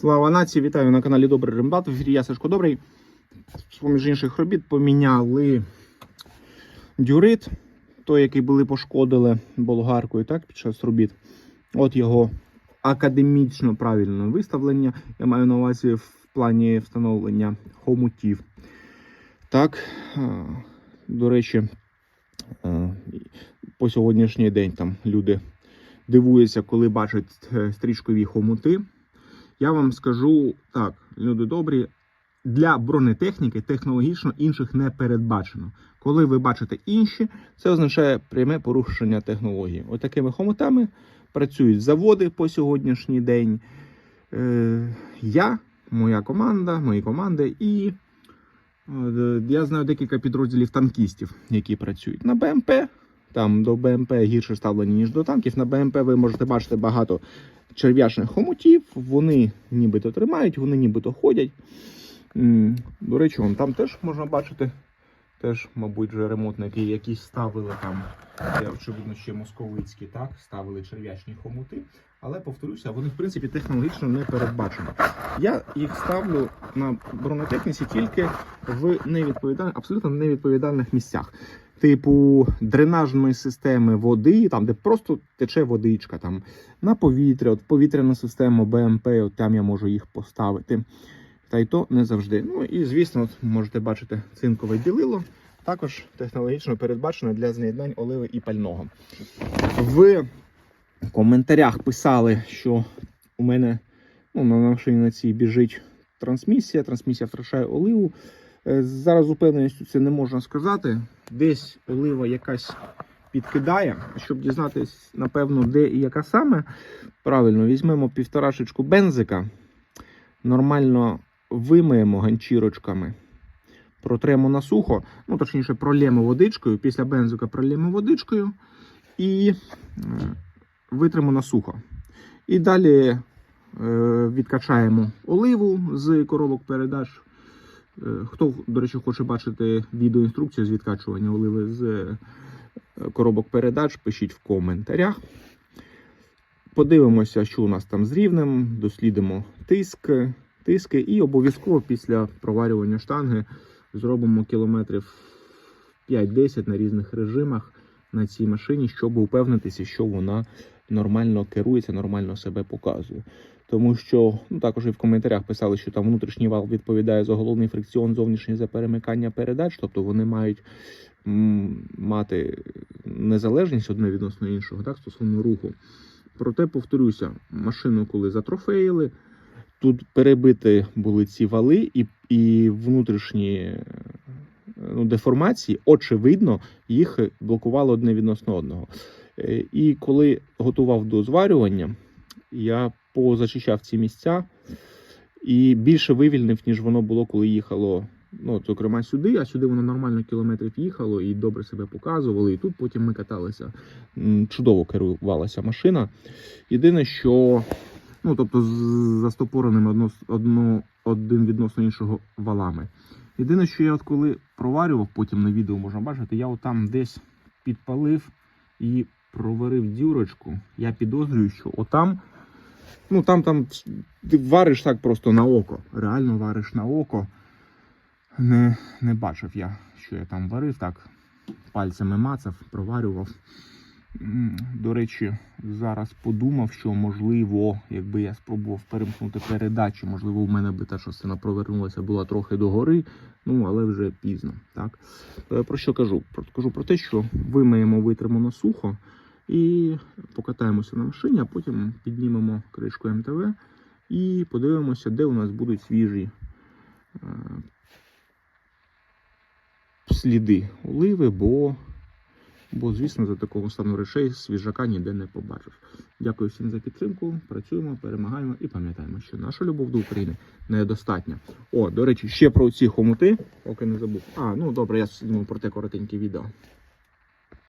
Слава нації, вітаю на каналі Добрий Рембат. В ефірі я Сашко Добрий. Поміж інших робіт поміняли дюрит, той, який були пошкодили болгаркою так, під час робіт. От його академічно правильне виставлення. Я маю на увазі в плані встановлення хомутів. Так, до речі, по сьогоднішній день там люди дивуються, коли бачать е, стрічкові хомути. Я вам скажу так, люди добрі, для бронетехніки технологічно інших не передбачено. Коли ви бачите інші, це означає пряме порушення технології. Ось такими хомутами працюють заводи по сьогоднішній день. Е, я, моя команда, мої команди і е, я знаю декілька підрозділів танкістів, які працюють на БМП. Там до БМП гірше ставлені, ніж до танків. На БМП ви можете бачити багато черв'ячних хомутів. Вони нібито тримають, вони нібито ходять. До речі, вон там теж можна бачити. Теж, мабуть, вже ремонтники якісь ставили там, я очевидно, ще московицькі, так, ставили черв'ячні хомути. Але повторюся, вони в принципі технологічно не передбачені. Я їх ставлю на бронетехніці тільки в невідповідальних, абсолютно невідповідальних місцях. Типу дренажної системи води, там де просто тече водичка, там на повітря, от повітряна система БМП, от там я можу їх поставити. Та й то не завжди. Ну і звісно, от можете бачити цинкове ділило. Також технологічно передбачено для з'єднань оливи і пального. В коментарях писали, що у мене ну, на машині на цій біжить трансмісія, трансмісія втрачає оливу. Е, Зараз упевненістю це не можна сказати. Десь олива якась підкидає. Щоб дізнатись, напевно, де і яка саме. Правильно, візьмемо півторашечку бензика, нормально вимиємо ганчірочками, протремо на сухо, ну точніше, пролємо водичкою. Після бензика пролємо водичкою і е, витримо на сухо. І далі е, відкачаємо оливу з коробок передач. Е, Хто, до речі, хоче бачити відеоінструкцію з відкачування оливи з коробок передач, пишіть в коментарях. Подивимося, що у нас там з рівнем, дослідимо тиск, тиски, і обов'язково після проварювання штанги зробимо кілометрів 5-10 на різних режимах на цій машині, щоб упевнитися, що вона нормально керується, нормально себе показує. Тому що ну, також і в коментарях писали, що там внутрішній вал відповідає за головний фрикціон, зовнішній за перемикання передач, тобто вони мають мати незалежність одне відносно іншого, так, стосовно руху. Проте, повторюся, машину, коли затрофеїли, тут перебиті були ці вали і, і внутрішні е, ну, деформації, очевидно, їх блокувало одне відносно одного. Е, І коли готував до зварювання, я позачищав ці місця і більше вивільнив, ніж воно було, коли їхало. Ну, зокрема, сюди, а сюди воно нормально кілометрів їхало і добре себе показувало. І тут потім ми каталися. Чудово керувалася машина. Єдине, що ну, тобто, застопореними одно, одно, один відносно іншого валами. Єдине, що я от коли проварював, потім на відео можна бачити, я отам десь підпалив і проварив дюрочку. Я підозрюю, що отам, ну там, там ти вариш так просто на око. Реально вариш на око. Не, не бачив я, що я там варив, так пальцями мацав, проварював. До речі, зараз подумав, що можливо, якби я спробував перемкнути передачу, можливо, у мене би та частина провернулася була трохи догори, ну але вже пізно. Так Е, про що кажу? Про кажу про те, що вимиємо, витримо на сухо і покатаємося на машині, а потім піднімемо кришку МТВ і подивимося, де у нас будуть свіжі е, сліди оливи, бо, бо, звісно, за такого стану речей свіжака ніде не побачиш. Дякую всім за підтримку. Працюємо, перемагаємо і пам'ятаємо, що наша любов до України недостатня. О, до речі, ще про ці хомути, поки не забув. А, ну добре, я зніму про те коротеньке відео.